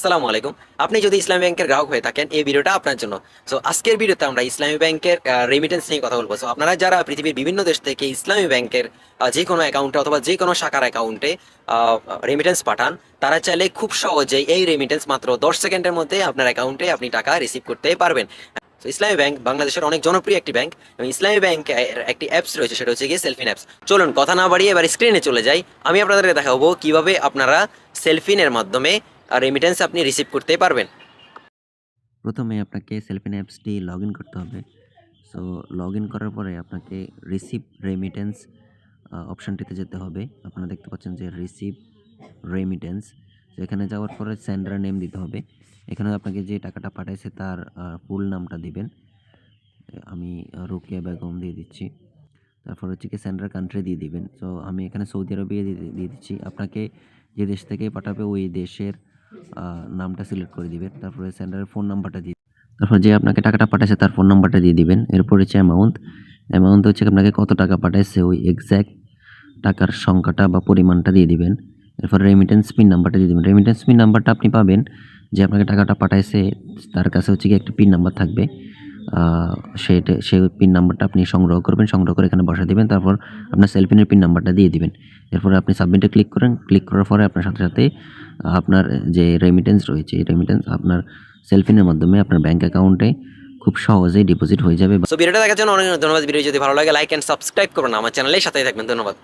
আসসালামু আলাইকুম। আপনি যদি ইসলামী ব্যাংকের গ্রাহক হয়ে থাকেন, এই ভিডিওটা আপনার জন্য। সো আজকের ভিডিওতে আমরা ইসলামী ব্যাংকের রেমিটেন্স নিয়ে কথা বলব। সো আপনারা যারা পৃথিবীর বিভিন্ন দেশ থেকে ইসলামী ব্যাংকের যে কোনো অ্যাকাউন্টে অথবা যে কোনো শাখার অ্যাকাউন্টে রেমিটেন্স পাঠান, তারা চাইলে খুব সহজেই এই রেমিটেন্স মাত্র দশ সেকেন্ডের মধ্যে আপনার অ্যাকাউন্টে আপনি টাকা রিসিভ করতে পারবেন। ইসলামী ব্যাংক বাংলাদেশের অনেক জনপ্রিয় একটি ব্যাংক। এবং ইসলামী ব্যাংক একটি অ্যাপস রয়েছে, সেটা হচ্ছে গিয়ে সেলফিন অ্যাপস চলুন, কথা না বাড়িয়ে এবার স্ক্রিনে চলে যাই। আমি আপনাদেরকে দেখাবো কীভাবে আপনারা সেলফিনের মাধ্যমে রেমিটেন্স আপনি রিসিভ করতে পারবেন। প্রথমে আপনাকে সেলফিন অ্যাপসটি লগ ইন করতে হবে। সো লগ ইন করার পরে আপনাকে রিসিভ রেমিটেন্স অপশানটিতে যেতে হবে। আপনারা দেখতে পাচ্ছেন যে রিসিভ রেমিটেন্স তো এখানে যাওয়ার পরে সেন্ডার নেম দিতে হবে। এখানে আপনাকে যে টাকাটা পাঠাইছে তার ফুল নামটা দিবেন। আমি রোকেয়া বেগম দিয়ে দিচ্ছি। তারপর হচ্ছে কি সেন্টার কান্ট্রি দিয়ে দিবেন। তো আমি এখানে সৌদি আরবে দিয়ে দিচ্ছি। আপনাকে যে দেশ থেকে পাঠাবে, ওই দেশের নামটা সিলেক্ট করে দিবেন। তারপরে সেন্টারের ফোন নাম্বারটা দিয়ে তারপর যে আপনাকে টাকাটা পাঠাইছে, তার ফোন নাম্বারটা দিয়ে দিবেন। এরপর হচ্ছে অ্যামাউন্ট অ্যামাউন্ট হচ্ছে আপনাকে কত টাকা পাঠাইছে, ওই এক্স্যাক্ট টাকার সংখ্যাটা বা পরিমাণটা দিয়ে দিবেন। এরপর রেমিটেন্স পিন নাম্বারটা দিয়ে দিবেন। রেমিটেন্স পিন নাম্বারটা আপনি পাবেন যে আপনাকে টাকাটা পাঠাইছে, তার কাছে হচ্ছে কি একটা পিন নাম্বার থাকবে। সেটা সেই পিন নাম্বারটা আপনি সংগ্রহ করবেন, সংগ্রহ করে এখানে বসা দিবেন, তারপর আপনার সেলফিনের পিন নাম্বারটা দিয়ে দিবেন। এরপরে আপনি সাবমিটে ক্লিক করেন ক্লিক করার পরে আপনার সাথে সাথে আপনার যে রেমিটেন্স রয়েছে, এই রেমিটেন্স আপনার সেলফিনের মাধ্যমে আপনার ব্যাংক অ্যাকাউন্টে খুব সহজেই ডিপোজিট হয়ে যাবে সো ভিডিওটা দেখার জন্য অনেক ধন্যবাদ। ভিডিও যদি ভালো লাগে লাইক অ্যান্ড সাবস্ক্রাইব করুন। আমার চ্যানেলের সাথেই থাকবেন। ধন্যবাদ।